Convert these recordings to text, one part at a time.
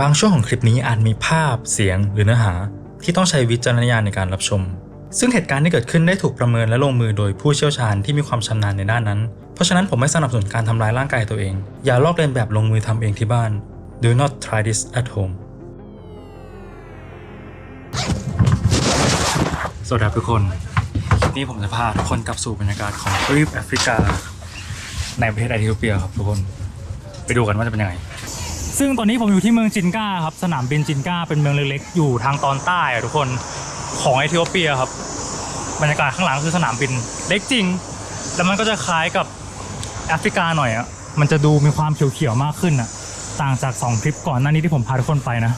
บางช่วงของคลิปนี้อาจมีภาพ เสียง หรือเนื้อหา ที่ต้องใช้วิจารณญาณในการรับชม ซึ่งเหตุการณ์ที่เกิดขึ้นได้ถูกประเมินและลงมือโดยผู้เชี่ยวชาญที่มีความชำนาญในด้านนั้น เพราะฉะนั้นผมไม่สนับสนุนการทำร้ายร่างกายตัวเอง อย่าลอกเลียนแบบลงมือทำเองที่บ้าน Do not try this at home สวัสดีทุกคนคลิปนี้ผมจะพาทุกคนกลับสู่บรรยากาศของทวีปแอฟริกา ในประเทศไอธิโอเปียครับทุกคน ไปดูกันว่าจะเป็นยังไง ซึ่งตอนนี้ผมอยู่ที่เมืองจินกาครับสนามบินจินกาเป็นเมืองเล็กๆ อยู่ทางตอนใต้อะทุกคนของเอธิโอเปียครับบรรยากาศข้างหลังคือสนามบินเล็กจริง แล้วมันก็จะคล้ายกับแอฟริกาหน่อยอะมันจะดูมีความเขียวๆมากขึ้นอะต่างจาก2คลิปก่อนหน้านี้ที่ผมพาทุกคนไปนะ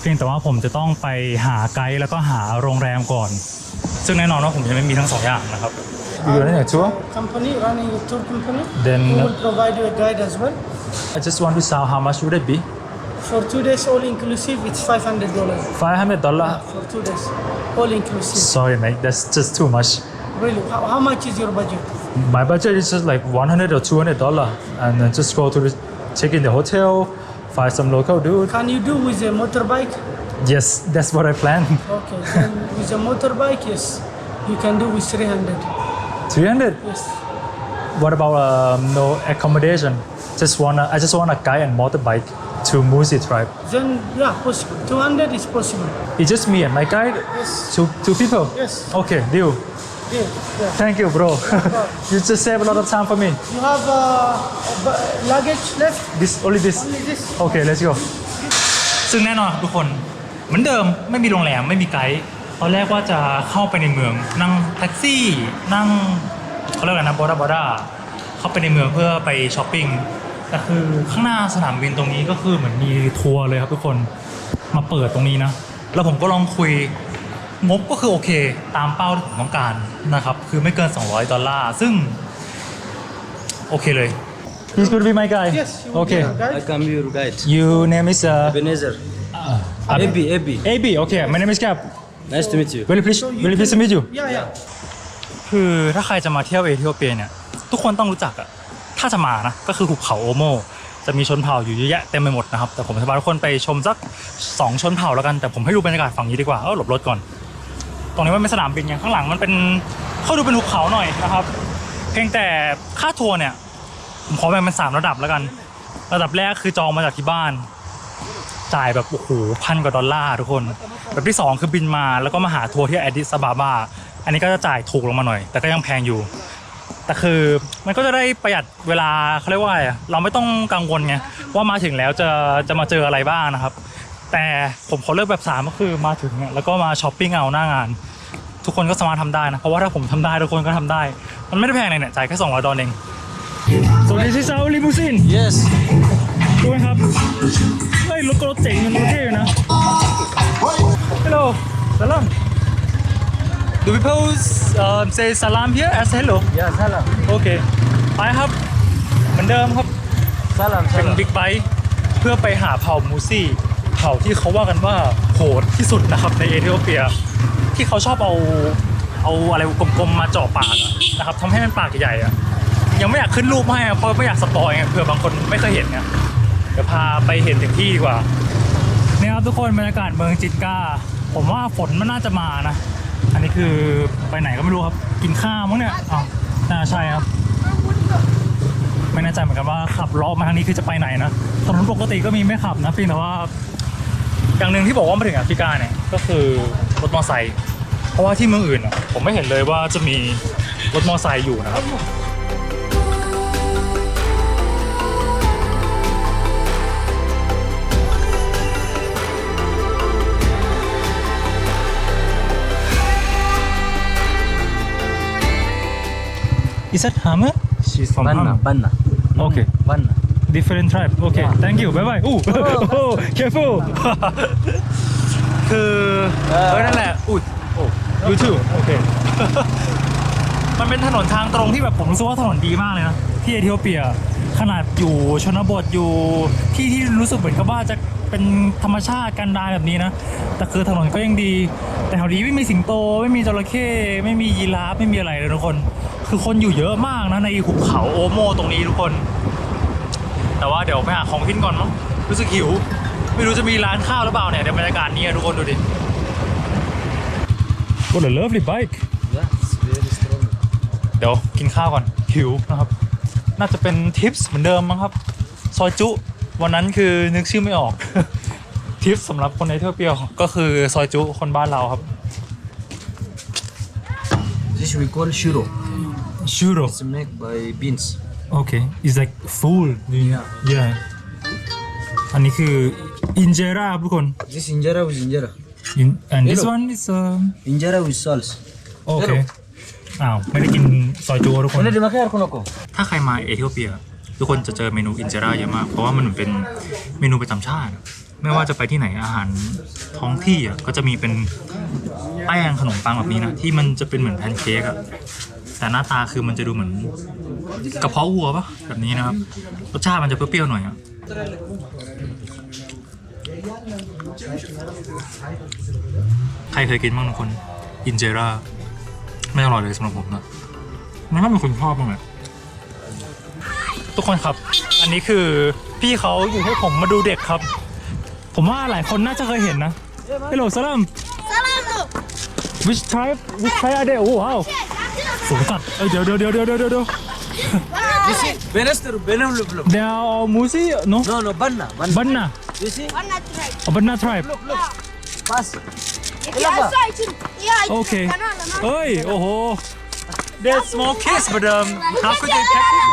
เพียงแต่ว่าผมจะต้องไปหาไกด์แล้วก็หาโรงแรมก่อน ซึ่งแน่นอนว่าผมยังไม่มีทั้งสองอย่างนะครับอยู่ในทัวร์ company running a tour company. Then, we uh, will provide you a guide as well. I just want to know how much would it be For two days, all inclusive, it's five hundred dollars 500 dollar for two days, all inclusive. sorry mate that's just too much Really, how, how much is your budget? My budget is just like 100 or 200 dollar, and then just go to the, check in the hotel, find some local dude. Can you do with a motorbike? Yes, that's what I plan. Okay, then with a motorbike, yes, you can do with three hundred. 300. Yes. What about um, no accommodation? Just wanna, I just want a guy and motorbike to Musi tribe. Then yeah, possible. Two hundred is possible. It's just me and my guide. Yes. Two two people. Yes. Okay, deal. Yeah, yeah. Thank you, bro. you just save a lot of time for me. You have uh, a bu- luggage left? This only this. Only this. Okay, let's go. ซึ่งแน่นอนครับทุกคนเหมือนเดิมไม่มีโรงแรมไม่มีไกด์ตอนแรกว่าจะเข้าไปในเมือง นั่งแท็กซี่ นั่งเขาเรียกอะไรนะบอดาบอดาเข้าไปในเมืองเพื่อไปช้อปปิ้ง แต่คือข้างหน้าสนามบินตรงนี้ก็คือเหมือนมีทัวร์เลยครับทุกคนมาเปิดตรงนี้นะ แล้วผมก็ลองคุยงบก็คือโอเค ตามเป้าที่ผมต้องการนะครับ คือไม่เกิน 200 ดอลลาร์ ซึ่ง โอเคเลย He's gonna be my guy Yes. you will Okay get a guide. I come your guide. You name is uh, Ebenezer. Ab- Ebi, Ebi. AB okay my name is Cap Nice to meet you. very pleased So you very pleased to can- meet you Yeah, yeah. คือถ้าใครจะมาเที่ยวเอธิโอเปียเนี่ย ทุกคนต้องรู้จักอะ ถ้าจะมานะก็คือหุบเขาโอโมจะมีชนเผ่าอยู่เยอะแยะเต็มไปหมดนะครับแต่ผมจะพาทุกคนไปชมสักสองชนเผ่าแล้วกันแต่ผมให้ดูบรรยากาศฝั่งนี้ดีกว่าเออหลบรถก่อน ตรงนี้มันเป็นสนามบินไงข้างหลังมันเป็นเข้าดูเป็นหุบเขาหน่อยนะครับ เพียงแต่ค่าทัวร์เนี่ยผมขอแบ่งเป็นสามระดับแล้วกัน ระดับแรกคือจองมาจากที่บ้าน จ่ายแบบโอ้โหพันกว่าดอลลาร์ทุกคนแบบที่สองคือบินมาแล้วก็มาหาทัวร์ที่แอดดิสบาบาอันนี้ก็จะจ่ายถูกลงมาหน่อย แต่ก็ยังแพงอยู่ แต่คือมันก็จะได้ประหยัดเวลาเขาเรียกว่าอะไรอะเราไม่ต้องกังวลไงว่ามาถึงแล้วจะจะมาเจออะไรบ้างนะครับ แต่ผมขอเลือกแบบสามก็คือมาถึงเนี่ยแล้วก็มาช้อปปิ้งเอาหน้างาน ทุกคนก็สามารถทำได้นะเพราะว่าถ้าผมทำได้ทุกคนก็ทำได้ มันไม่ได้แพงเลยเนี่ยจ่ายแค่200ดอลลาร์เอง So this is our limousine Yes. ดูไหมครับเฮ้ยรถก็รถเจ๋งมันรถเท่อยู่นะ Hello Salam Do people um, say salam here as hello Yeah, salam. โอเคไปครับเหมือนเดิมครับ Salam, เป็น salam. บิ๊กไบค์เพื่อไปหาเผ่ามูซี่ เผ่าที่เขาว่ากันว่าโหดที่สุดนะครับในเอธิโอเปีย ที่เขาชอบเอาเอาอะไรกลมๆมาเจาะปากอะนะครับทำให้มันปากใหญ่ๆอะยังไม่อยากขึ้นรูปให้อะเพราะไม่อยากสปอยไงเผื่อบางคนไม่เคยเห็นไงเดี๋ยวพาไปเห็นถึงที่ดีกว่านี่ครับทุกคนบรรยากาศเมืองจิตกา ผมว่าฝนมันน่าจะมานะ อันนี้คือไปไหนก็ไม่รู้ครับ กินข้าวมั้งเนี่ยอ้าวน่าใช่ครับ ไม่แน่ใจเหมือนกันว่าขับล้อมาทางนี้คือจะไปไหนนะถนนปกติก็มีไม่ขับนะเพียงแต่ว่า อย่างหนึ่งที่บอกว่ามาถึงแอฟริกาเนี่ยก็คือรถมอเตอร์ไซค์เพราะว่าที่เมืองอื่นอะผมไม่เห็นเลยว่าจะมีรถมอเตอร์ไซค์อยู่นะครับ Is that Hammer? She's From Banna, Ham. Banna. Okay. Banna. different tribe โอเค thank you bye bye อู้ careful คือเออนั่นแหละอุ้ยโอ้ you too โอเคมันเป็นถนนทางตรงที่แบบผมรู้สึกว่าถนนดีมากเลยนะ ที่เอธิโอเปีย ขนาดอยู่ชนบทอยู่ที่ที่รู้สึกเหมือนกับว่าจะเป็นธรรมชาติกันดารแบบนี้นะ แต่คือถนนก็ยังดี แต่แถวนี้ไม่มีสิงโต ไม่มีจระเข้ไม่มียีราฟไม่มีอะไรเลยทุกคน คือคนอยู่เยอะมากนะในหุบเขาโอโมตรงนี้ทุกคน แต่ว่าเดี๋ยวไปหาของกินก่อนมั้งรู้สึกหิวโอไม่รู้จะมีร้านข้าวหรือเปล่าเนี่ยเดี๋ยวบรรยากาศนี้ทุกคนดูดิ What a lovely bike Yeah, it's very strong. เดี๋ยวกินข้าวก่อนหิวนะครับ น่าจะเป็นทิปส์เหมือนเดิมมั้งครับ ซอยจุ วันนั้นคือนึกชื่อไม่ออก ทิปสำหรับคนในเที่ยวเปรียวก็คือซอยจุคนบ้านเราครับ This we call shiro. ชูโร It's made by beans. โอเค it's like full yeah yeah อันนี้คืออินเจราทุกคน This injera with injera. In, and this Hello. one is um, Injera with sauce. โอเคอ้าว ไม่ได้กินซอยจูทุกคน Ini dimakai air konoko. ถ้าใครมาเอธิโอเปีย ทุกคนจะเจอเมนูอินเจราเยอะมาก เพราะว่ามันเป็นเมนูประจำชาติ ไม่ว่าจะไปที่ไหนอาหารท้องที่อะก็จะมีเป็นแป้งขนมปังแบบนี้นะ ที่มันจะเป็นเหมือนแพนเค้กอะ แต่หน้าตาคือมันจะดูเหมือนกระเพาะวัวปะแบบนี้นะครับรสชาติมันจะเปรี้ยวๆหน่อยอะใครเคยกินบ้างทุกคนอินเจราไม่อร่อยเลยสำหรับผมนะมันไม่มีคนชอบบ้างเลยทุกคนครับ อันนี้คือพี่เขาอยู่ให้ผมมาดูเด็กครับ ผมว่าหลายคนน่าจะเคยเห็นนะ Hello salam Which tribe Which tribe are they โอ้ว้าว สูงสัตว์เอ้ยเดี๋ยวเดี๋ยวเดี๋ยวเดี๋ยวเดี๋ยวเดี๋ยว This is Benester, Benel blue. They are all Musi no No, no, banna. banna. Banna You see? oh, Banna tribe Pass. Okay เอ้ยโอ้โห They're small kids but um how could they catch it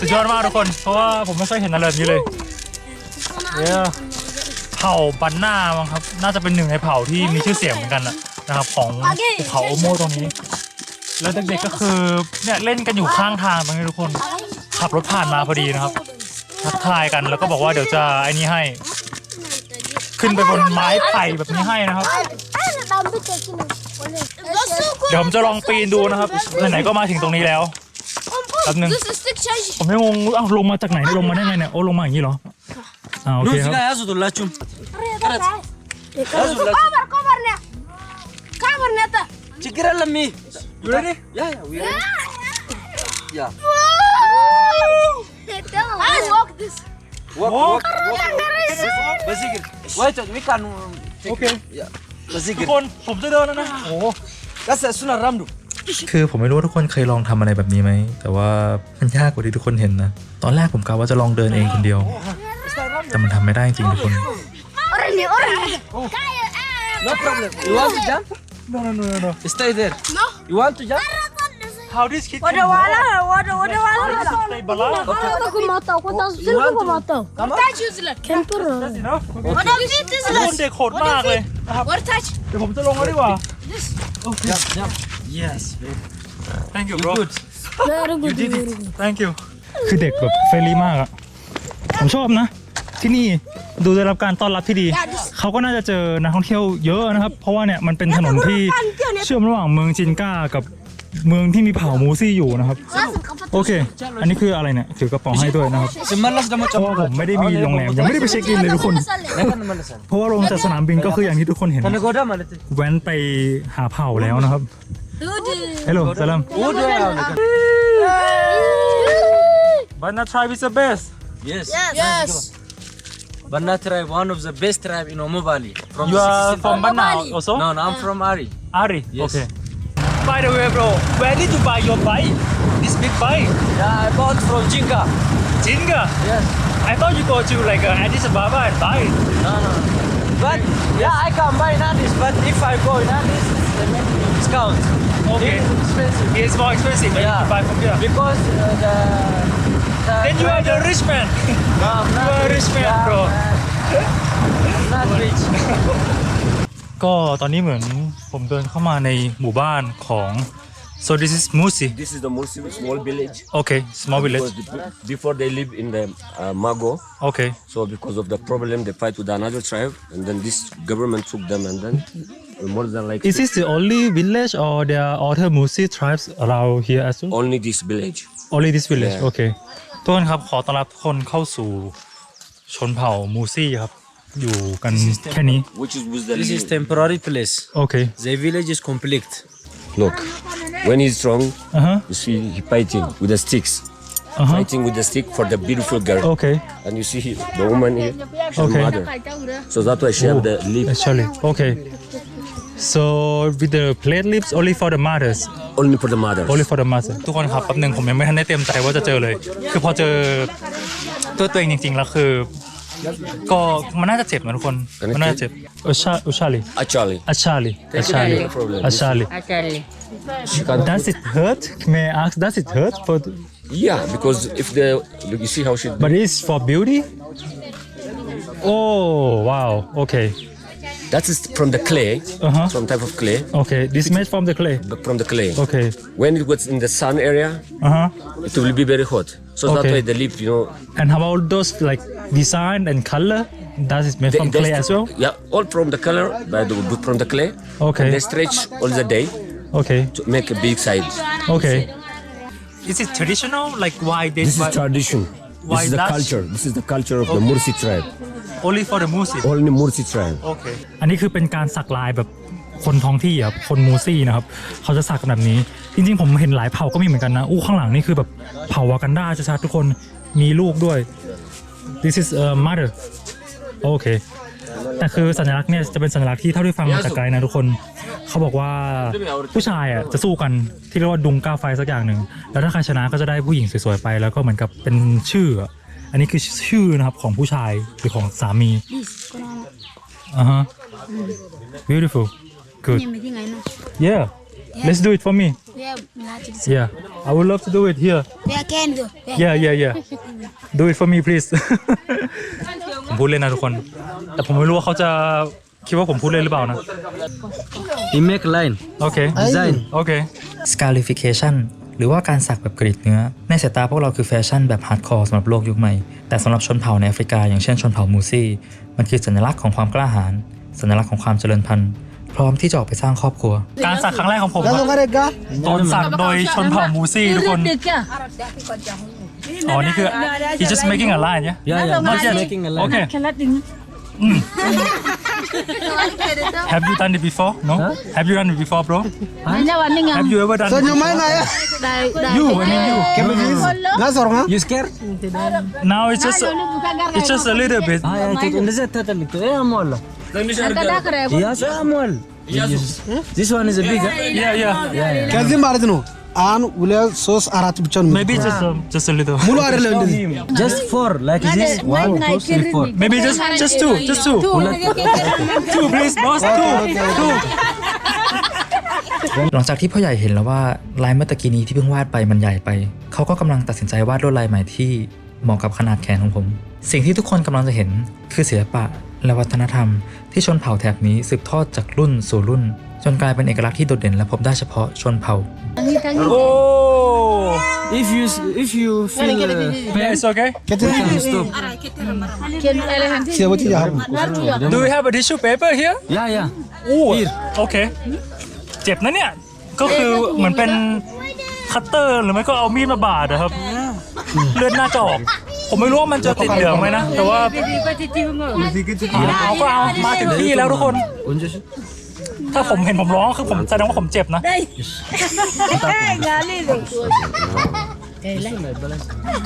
สุดยอดมากทุกคน เพราะว่าผมไม่เคยเห็นอะไรแบบนี้เลย Yeah เผ่าบันนามั้งครับ น่าจะเป็นหนึ่งในเผ่าที่มีชื่อเสียงเหมือนกันนะ นะครับของภูเขาโอโมตรงนี้ แล้วเด็กๆก็คือเนี่ยเล่นกันอยู่ข้างทางตรงนี้ทุกคน ขับรถผ่านมาพอดีนะครับทักทายกันแล้วก็บอกว่าเดี๋ยวจะไอ้นี่ให้ ขึ้นไปบนไม้ไผ่แบบนี้ให้นะครับ เดี๋ยวผมจะลองปีนดูนะครับไหนๆก็มาถึงตรงนี้แล้วแป๊บนึงผมยังงงอ้าวลงมาจากไหนลงมาได้ไงเนี่ยโอ้ลงมาอย่างนี้เหรออ่าโอ No, เคครับ sila yazo tulla chum. Chikira lammi. You ready? Yeah, yeah, we ready. Yeah. Walk, walk, walk. Basigir. Wait, we can. โอเค Yeah. ทุก Basigir. คนผมจะเดินแล้วนะโอ้ That's as soon as Ramdu. คือผมไม่รู้ว่าทุกคนเคยลองทำอะไรแบบนี้ไหม แต่ว่ามันยากกว่าที่ทุกคนเห็นนะ ตอนแรกผมกะว่าจะลองเดินเองคนเดียวแต่มันทำไม่ได้จริงๆทุกคน No problem. You want to jump? No no no no no Stay there. No. You want to jump? how this kid Wadah wala, wadah wadah wala. stay balance Aku mata, aku tahu You sini want aku to- mata. Come on. Touch Zealand. Camper. enough Wadah fit ทุกคน Zealand. เด็กโหดมากเลยนะครับ Wadah touch. เดี๋ยวผมจะลงแล้วดีกว่า Jump, jump. Yes. thank you You bro good. Very You good. did very it. good. thank you คือเด็กแบบเฟรนลี่มากอะผมชอบนะ ที่นี่ดูได้รับการต้อนรับที่ดี เขาก็น่าจะเจอนักท่องเที่ยวเยอะนะครับ เพราะว่าเนี่ยมันเป็นถนนที่เชื่อมระหว่างเมืองจินก้ากับเมืองที่มีเผ่ามูซี่อยู่นะครับ โอเค อันนี้คืออะไรเนี่ยถือกระป๋องให้ด้วยนะครับ Semalas dah เพ macam ราะว่าผมไม่ได้มีโรงแรมยังไม่ได้ไปเช็คอินเลยทุกคน Jangan malasan. เพราะว่าลงจากสนามบินก็คืออย่างที่ทุกคนเห็น Kana goda mana tu? แว้นไปหาเผ่าแล้วนะครับฮัลโหลสลัม Udah ya. Banana tribe is the best Yes. Yes. Banna tribe, one of the best tribe in Omo Valley. From you are from tribe. Banana also No, no, I'm from Ari. Ari Yes. okay By the way bro where did you buy your bike this big bike Yeah, I bought from Jinka. Jinga Yes. I thought you go to like uh, Addis Ababa and buy it No, no. But yeah, I can buy in Addis, but if I go in Addis, they make me discount. Okay. It's expensive. it's more expensive when Yeah. you buy from here Because uh, the, the then you are the rich man No, I'm not you are a rich man, Yeah, bro. man. I'm not rich. ก็ตอนนี้เหมือนผมเดินเข้ามาในหมู่บ้านของ so this is Musi This is the Muslim small village. okay small village Because the- before they live in the uh, Mago, okay so because of the problem they fight with another tribe, and then this government took them, and then more than like is this the only village or there are other Musi tribes around here as well only this village. only this village Yeah. โอเค ทุกคนครับขอต้อนรับทุกคนเข้าสู่ชนเผ่ามูซี่ครับ อยู่กันแค่นี้ Which is with the This is living- temporary place. โอเค The village is complete. look. When he's strong, อ่าฮะ you see he fighting with the sticks. Uh-huh. fighting with the stick for the beautiful girl. Okay. And you see he- the woman here, she's Okay. the mother. So that's why she have the lip Actually, okay. So with the plate lips only for the mothers, only for the mother. only for the mother. ทุกคนครับแป๊บหนึงผมยังไม่ทันได้เตรียมใจว่าจะเจอเลย คือพอเจอตัวตัวเองจริงๆแล้วคือ ก็มันน่าจะเจ็บนะทุกคน มันน่าจะเจ็บอุชาอุชาลี Actually, อัชชาลีอัชชาลี no problem. อัชชาลี she can't. Does it hurt? May I ask, does it hurt? For Yeah, because if the look, you see how she. but it's for beauty? Oh wow. Okay. That is from the clay, Uh-huh. some type of clay, Okay. This made from the clay. but from the clay. Okay. When it was in the sun area, Uh huh. it will be very hot. So that's Okay. why the leaf, you know, And how about those like design and color? Does it made they- from they clay as well? Yeah, all from the color, by the from the clay. Okay. And they stretch all the day Okay. to make a big size. Okay. Is it traditional? Like why they This is tradition. Why This is the Dutch? culture. This is the culture of the Mursi tribe. Only for the music? Only Mursi tribe. Okay. อันนี้คือเป็นการสักลายแบบคนท้องที่อะคนมูซี่นะครับ เขาจะสักกันแบบนี้ จริง ๆ ผมเห็นหลายเผ่าก็มีเหมือนกันนะ อู้ข้างหลังนี่คือแบบเผ่าวากันดาชัดๆทุกคนมีลูกด้วย this is a mother โอเคแต่คือสัญลักษณ์เนี่ยจะเป็นสัญลักษณ์ที่เท่าที่ฟังมาจากไกด์นะทุกคน เขาบอกว่าผู้ชายอะจะสู้กันที่เรียกว่าดุงก้าวไฟสักอย่างหนึ่งแล้วถ้าใครชนะก็จะได้ผู้หญิงสวยๆไป แล้วก็เหมือนกับเป็นชื่อ อะอันนี้คือชื่อนะครับของผู้ชายหรือของสามีอ่าฮะ beautiful good yeah let's do it for me yeah I would love to do it here Yeah, can do. yeah yeah yeah do it for me please ผมพูดเล่นนะทุกคน แต่ผมไม่รู้ว่าเขาจะคิดว่าผมพูดเล่นหรือเปล่านะ He make line. โอเค Design. โอเค scarification หรือว่าการสักแบบกรีดเนื้อ ในสายตาพวกเราคือแฟชั่นแบบฮาร์ดคอร์สำหรับโลกยุคใหม่ แต่สำหรับชนเผ่าในแอฟริกาอย่างเช่นชนเผ่ามูซี่ มันคือสัญลักษณ์ของความกล้าหาญสัญลักษณ์ของความเจริญพันธุ์ พร้อมที่จะออกไปสร้างครอบครัว การสักครั้งแรกของผมอะโดนสักโดยชนเผ่ามูซี่ทุกคนอ๋อนี่คือ he's just making a line yeah Yeah, yeah. not Just yet making a line. okay have you done it before no have you done it before bro have you ever done it before? you I mean you You scared? now it's just it's just a little bit Ah, ይሄ አሟላ። Yes, አሟል። This one is a big. huh? yeah yeah ከዚህ ማለት ነው አንድ ሁለት ሶስት አራት ብቻ ነው maybe just a, just a little ሙሉ አይደለም እንደዚህ Just four, like this. One, two, three, four. maybe just just two just two two please boss two two หลังจากที่พ่อใหญ่เห็นแล้วว่าลายเมื่อตะกี้นี้ที่เพิ่งวาดไปมันใหญ่ไป เขาก็กำลังตัดสินใจวาดลวดลายใหม่ที่เหมาะกับขนาดแขนของผม สิ่งที่ทุกคนกำลังจะเห็นคือศิลปะและวัฒนธรรม ที่ชนเผ่าแถบนี้สืบทอดจากรุ่นสู่รุ่น จนกลายเป็นเอกลักษณ์ที่โดดเด่นและพบได้เฉพาะชนเผ่า Oh! If you if you feel uh, pain, it's okay. Get it you stop? Do you have a tissue paper here? Yeah, yeah. Oh, okay. เจ็บนะเนี่ย ก็คือเหมือนเป็นคัตเตอร์หรือไม่ก็เอามีดมาบาดนะครับ เลือดน้าจออก ผมไม่รู้ว่ามันจะติดเหลืองไหมนะ แต่ว่าเอาก็เอามาถึงที่แล้วทุกคน ถ้าผมเห็นผมร้องคือผมแสดงว่าผมเจ็บนะ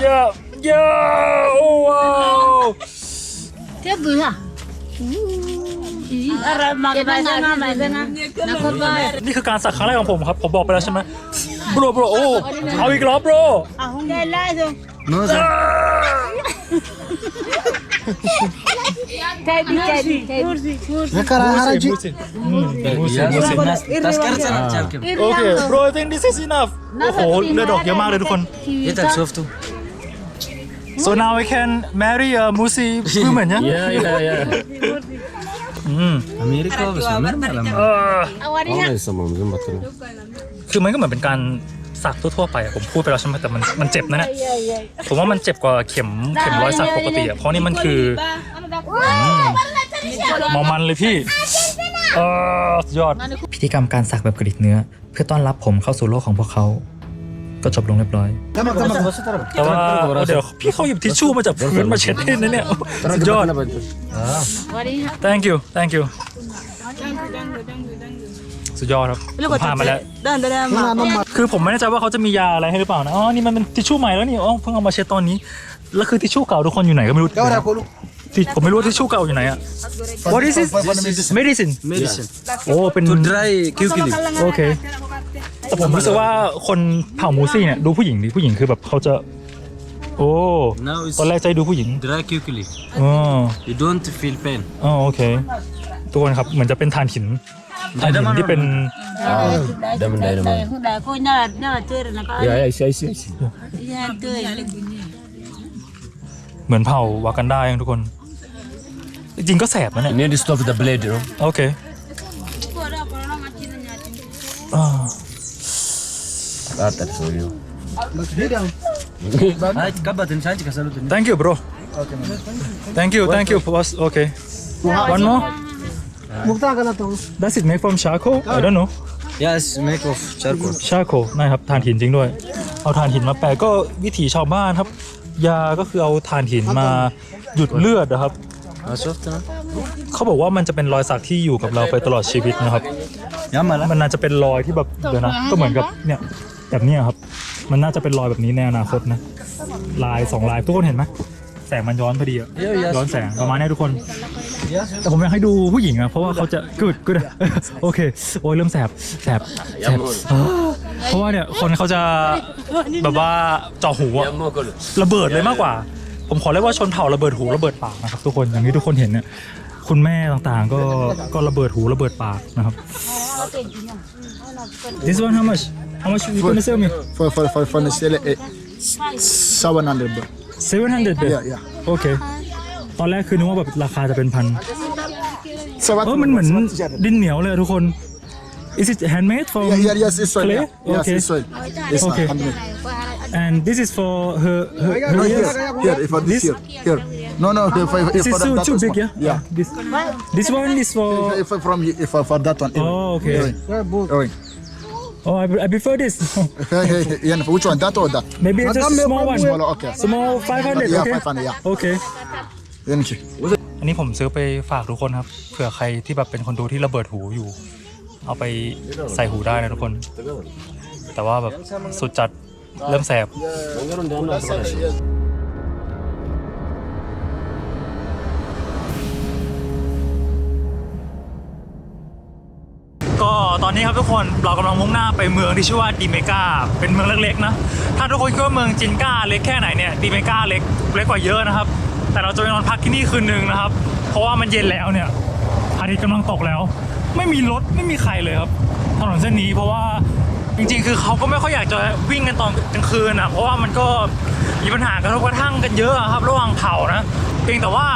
เยอะเยอะโอ้ว้าวนี่คือการสักครั้งแรกของผมครับ ผมบอกไปแล้วใช่ไหมบรโบรโอ้เอาอีกรอบโบร No, oke. bro, I think this is enough. Oh, soft tuh. So now we can marry a Musi woman, yeah? yeah, yeah, yeah. mm. America was a man. คือมันก็เหมือนเป็นการ สักทั่วๆไปอะผมพูดไปแล้วใช่ไหมแต่มันมันเจ็บนะเนี่ยผมว่ามันเจ็บกว่าเข็มเข็มร้อยสักปกติอะเพราะนี่มันคือมอมันเลยพี่เออสุดยอด พิธีกรรมการสักแบบกรีดเนื้อ เพื่อต้อนรับผมเข้าสู่โลกของพวกเขา ก็จบลงเรียบร้อย แต่ว่าเดี๋ยวพี่เขาหยิบทิชชู่มาจากพื้นมาเช็ดให้นะเนี่ยสุดยอด thank you thank you สุดยอดครับผมผ่านมาแล้ว Dan dan mak. คือผมไม่แน่ใจว่าเขาจะมียาอะไรให้หรือเปล่านะ อ๋อ นี่มันเป็นทิชชู่ใหม่แล้วนี่ อ๋อ เพิ่งเอามาเช็ดตอนนี้ แล้วคือทิชชู่เก่าทุกคนอยู่ไหนก็ไม่รู้ Kau dah kau lu. ที่ผมไม่รู้ว่าทิชชู่เก่าอยู่ไหนอะ What is this medicine Medicine. โอ้ เป็น To dry quickly. โอเค แต่ผมรู้สึกว่าคนเผ่ามูซี่เนี่ยดูผู้หญิงดิ ผู้หญิงคือแบบเขาจะ โอ้ Now it's ตอนแรกใจดูผู้หญิง dry quickly. อ๋อ You don't feel pain. อ๋อโอเค ทุกคนครับ เหมือนจะเป็นถ่านหิน ถ่านหินที่เป็น Dam dai dam. Dah kau nyala nyala ter nak. Yeah, yeah, I see, I see, I see. Ya tu. เหมือนเผ่าวากันได้ทุกคน จริงๆก็แสบนะเนี่ย You need to stop the blade, you know. โอเคอ่า That, that's for you. Ay, kabatin saja kasalutin. thank you bro thank you thank you boss okay one more Mukta kana tu. does it make from charcoal I don't know Yes, make of charcoal. charcoal นะครับถ่านหินจริงด้วย เอาถ่านหินมาแปะก็วิถีชาวบ้านครับ ยาก็คือเอาถ่านหินมาหยุดเลือดนะครับ Masuk tu. เขาบอกว่ามันจะเป็นรอยสักที่อยู่กับเราไปตลอดชีวิตนะครับ Ya malah. มันน่าจะเป็นรอยที่แบบเดี๋ยวนะ ก็เหมือนกับเนี่ยแบบเนี้ยครับ มันน่าจะเป็นรอยแบบนี้ในอนาคตนะ ลายสองลายทุกคนเห็นไหมแสงมันย้อนพอดีอะย้อนแสงประมาณเนี้ยทุกคน แต่ผมอยากให้ดูผู้หญิงอะเพราะว่าเขาจะกึดกึดโอเค โอ้ยเริ่มแสบแสบแสบเพราะว่าเนี่ยคนเขาจะแบบว่าเจาะหูอะ Yeah, more color. ระเบิดเลยมากกว่า ผมขอเรียกว่าชนเผ่าระเบิดหูระเบิดปากนะครับทุกคนอย่างที่ทุกคนเห็นเนี่ยคุณแม่ต่างๆ ก็ก็ระเบิดหูระเบิดปากนะครับ This one how much how much you gonna sell me for for for for the sale eh, seven hundred bro. 700 baht Yeah, yeah. โอเค ตอนแรกคือนึกว่าแบบราคาจะเป็นพัน So what? เออ มันเหมือนดินเหนียวเลยอะทุกคน Is it handmade from Yeah, yeah, yes, it's soil. clay? Yeah. Yes, Okay. it's soil. It's Okay. handmade. and this is for her her, her No, ears? here, here, for this, here, here. No, no, if, if, if This for is that, too, that too was big, one. yeah? Yeah. This, this one is for... If, if from here, if for, for that one. Oh, okay. Here. Here. Oh, I, I prefer this. Hey, hey, hey, yeah, which one? That or that? Maybe just a small one. Smaller, okay. Small 500, Yeah, okay? 500, yeah. Okay. Thank you. อันนี้ผมซื้อไปฝากทุกคนครับ เผื่อใครที่แบบเป็นคนดูที่ระเบิดหูอยู่ เอาไปใส่หูได้นะทุกคน แต่ว่าแบบสุดจัดเริ่มแสบ ก็ตอนนี้ครับทุกคนเรากำลังมุ่งหน้าไปเมืองที่ชื่อว่าดิเมกาเป็นเมืองเล็กๆนะ ถ้าทุกคนคิดว่าเมืองจินกาเล็กแค่ไหนเนี่ยดิเมกาเล็กเล็กกว่าเยอะนะครับ แต่เราจะไปนอนพักที่นี่คืนนึงนะครับ เพราะว่ามันเย็นแล้วเนี่ยอาทิตย์กำลังตกแล้ว ไม่มีรถไม่มีใครเลยครับถนนเส้นนี้เพราะว่าจริงๆ คือเขาก็ไม่ค่อยอยากจะวิ่งกันตอนกลางคืนอะเพราะว่ามันก็ มีปัญหากระทบกระทั่งกันเยอะครับระหว่างเผ่านะเพียงแต่ว่า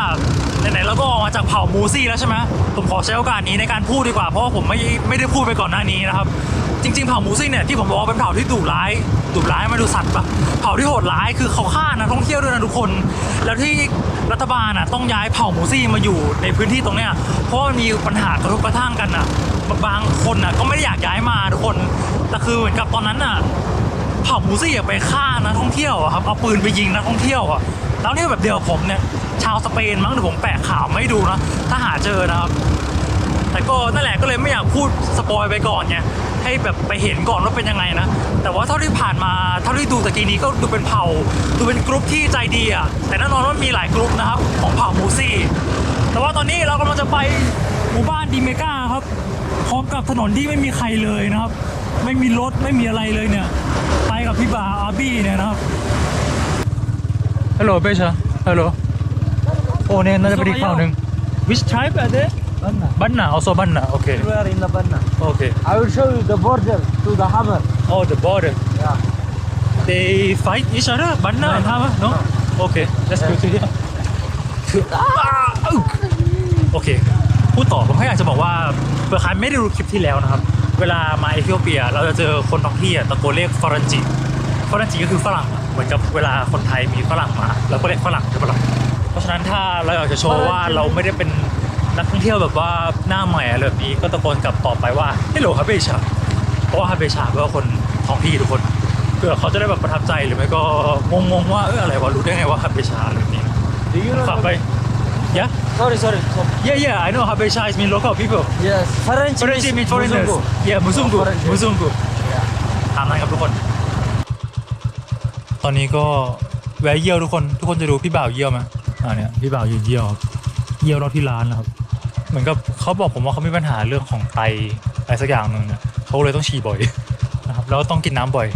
ไหนๆเราก็ออกมาจากเผ่ามูซี่แล้วใช่ไหมผมขอใช้โอกาสนี้ในการพูดดีกว่าเพราะว่าผมไม่ไม่ได้พูดไปก่อนหน้านี้นะครับ จริง ๆ เผ่ามูซี่เนี่ยที่ผมบอกว่าเป็นเผ่าที่ดุร้ายดุร้ายมาดูสัตว์ปะเผ่าที่โหดร้ายคือเขาฆ่านักท่องเที่ยวด้วยนะทุกคน แล้วที่รัฐบาลอะต้องย้ายเผ่ามูซี่มาอยู่ในพื้นที่ตรงเนี้ยเพราะมันมีปัญหากระทบกระทั่งกันอะบางคนอะก็ไม่ได้อยากย้ายมาทุกคนแต่คือเหมือนกับตอนนั้นอะ เผ่ามูซี่อะไปฆ่านักท่องเที่ยวอะครับเอาปืนไปยิงนักท่องเที่ยวอะแล้วเนี่ยแบบเดียวผมเนี่ยชาวสเปนมั้งเดี๋ยวผมแปะข่าวไมาให้ดูนะถ้าหาเจอนะครับ แต่ก็นั่นแหละก็เลยไม่อยากพูดสปอยไปก่อนไงให้แบบไปเห็นก่อนว่าเป็นยังไงนะ แต่ว่าเท่าที่ผ่านมาเท่าที่ดูตะกี้นี้ก็ดูเป็นเผ่าดูเป็นกรุ๊ปที่ใจดีอะแต่แน่นอนว่ามีหลายกรุ๊ปนะครับของเผ่ามูซี่แต่ว่าตอนนี้เรากำลังจะไปหมู่บ้านดีเมกาครับพร้อมกับถนนที่ไม่มีใครเลยนะครับ ไม่มีรถไม่มีอะไรเลยเนี่ย ไปกับพี่บาอาร์บี้เนี่ยนะครับ ฮัลโหลเบชาฮัลโหลโอ้เนี่ยน่าจะเป็นอีกเผ่าหนึ่ง which tribe are they บันนา also บันนาโอเค We are in the banana. โอเค I will show you the border to the hammer. oh the border they fight each other บันนา and Hama no okay let's go to here โอเค พูดต่อผมแค่อยากจะบอกว่าเผื่อใครไม่ได้ดูคลิปที่แล้วนะครับ เวลามาเอธิโอเปีย เราจะเจอคนท้องที่อะตะโกนเรียกฟอรันจิฟอรันจิก็คือฝรั่งอะเหมือนกับเวลาคนไทยมีฝรั่งมาเราก็เรียกฝรั่งใช่ปะล่ะเพราะฉะนั้นถ้าเราอยากจะโชว์ว่าเราไม่ได้เป็นนักท่องเที่ยวแบบว่าหน้าใหม่อะไรแบบนี้ก็ตะโกนกลับต่อไปว่าฮัลโหลฮับเบชาเพราะว่าฮับเบชาก็คนท้องที่ทุกคนเพื่อเขาจะได้แบบประทับใจหรือไม่ก็งงๆว่าเอออะไรวะรู้ได้ไงว่าฮับเบชาอะไรแบบนี้ Do you know ขับไป the Yeah? Sorry, sorry. sorry. Yeah, yeah, I know Habeshais mean local people. Yes. French. French mean foreigners. Muzungu. Yeah, Muzungu. Foreign, yeah. Muzungu. ตามนั้นครับทุกคน ตอนนี้ก็แวะเยี่ยวทุกคน ทุกคนจะดูพี่บ่าวเยี่ยวไหมอ่าเนี่ยพี่บ่าวยืนเยี่ยวครับเยี่ยวรอบที่ร้านนะครับ เหมือนกับเขาบอกผมว่าเขามีปัญหาเรื่องของไตอะไรสักอย่างหนึ่งเนี่ยเขาเลยต้องฉี่บ่อย นะครับแล้วก็ต้องกินน้ำบ่อย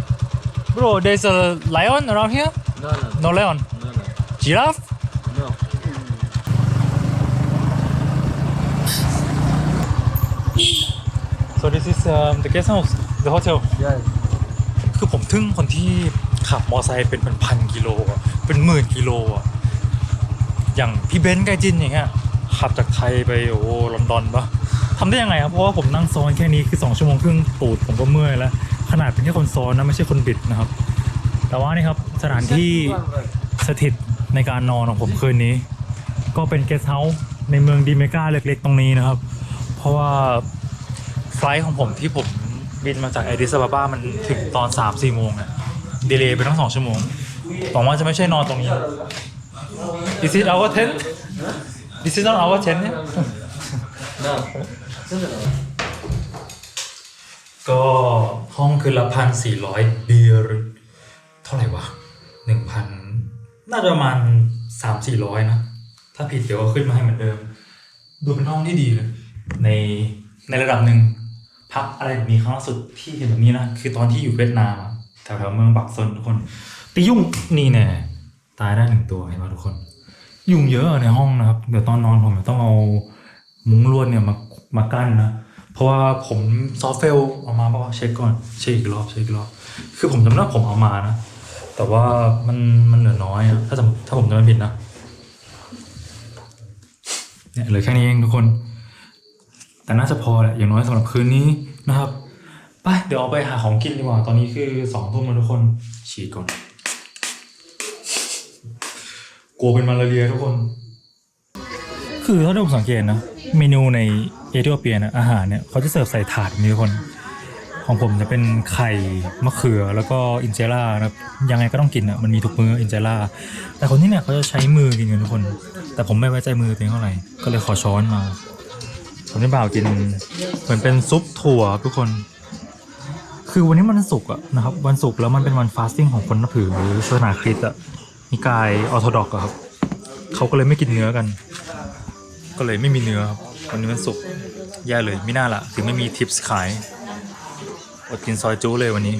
Bro there's a lion around here No, no, No lion no, no. Giraffe no. So this is um, the guest house the hotel Yeah. คือผมทึ่งคนที่ขับมอไซค์เป็นพันๆกิโลอะเป็นหมื่นกิโลอะอย่างพี่เบนซ์ไกจินอย่างเงี้ยขับจากไทยไปโอ้โหลอนดอนปะทำได้ยังไงครับเพราะว่าผมนั่งซ้อนแค่นี้คือ 2 ชั่วโมงครึ่งตูดผมก็เมื่อยแล้ว ขนาดเป็นแค่คนซ้อนนะไม่ใช่คนบิดนะครับ แต่ว่านี่ครับสถานที่สถิตในการนอนของผมคืนนี้ ก็เป็นเกสต์เฮาส์ในเมืองดีเมกาเล็กๆตรงนี้นะครับ เพราะว่า ไฟล์ของผมที่ผมบินมาจากแอดิสอาบาบามันถึงตอน3 4โมงอะดีเลย์ไปทั้ง2ชั่วโมงหวังว่าจะไม่ใช่นอนตรงนี้ Is it our tent This is not our tent เนี่ยก็ห้องคืนละพันสี่ร้อยเบียร์เท่าไหร่วะหนึ่งพันน่าจะประมาณสามสี่ร้อยนะ ถ้าผิดเดี๋ยวก็ขึ้นมาให้เหมือนเดิม ดูเป็นห้องที่ดีเลย ในในระดับหนึ่ง พักอะไรแบบนี้ครั้งล่าสุดที่เห็นแบบนี้นะคือตอนที่อยู่เวียดนามแถวๆเมืองบักซนทุกคนตียุ่งนี่แน่ตายได้หนึ่งตัวเห็นไหมทุกคน ยุงเยอะในห้องนะครับ เดี๋ยวตอนนอนผมต้องเอามุ้งลวดเนี่ยมามากั้นนะเพราะว่าผมซอฟเฟลเอามาเพราะว่าเช็คก่อนเช็คอีกรอบเช็คอีกรอบคือผมจำได้ผมเอามานะแต่ว่ามันมันเหลือน้อยอะถ้าถ้าผมจำไม่ผิดนะเนี่ยเหลือแค่นี้เองทุกคน แต่น่าจะพอแหละอย่างน้อยสำหรับคืนนี้นะครับไปเดี๋ยวเอาไปหาของกินดีกว่า ตอนนี้คือสองทุ่มแล้วทุกคนฉีดก่อน กลัวเป็นมาลาเรียทุกคน คือถ้าผมสังเกตนะ เมนูในเอธิโอเปียนะอาหารเนี่ยเขาจะเสิร์ฟใส่ถาดแบบนี้ทุกคน ของผมจะเป็นไข่มะเขือแล้วก็อินเจล่านะครับยังไงก็ต้องกินอะมันมีทุกมื้ออินเจล่าแต่คนที่เนี่ยเขาจะใช้มือกินกันทุกคน แต่ผมไม่ไว้ใจมือตัวเองเท่าไหร่ก็เลยขอช้อนมา ผมจะบ่ากินเหมือนเป็นซุปถั่วทุกคน คือวันนี้มันวันศุกร์อะนะครับ วันศุกร์แล้วมันเป็นวันฟาสติ้งของคนนับถือหรือศาสนาคริสต์อะนิกายออร์โธดอกอะครับเขาก็เลยไม่กินเนื้อกัน ก็เลยไม่มีเนื้อครับวันนี้วันศุกร์แย่เลยไม่น่าละถึงไม่มีทิปส์ขายอดกินซอยจู้เลยวันนี้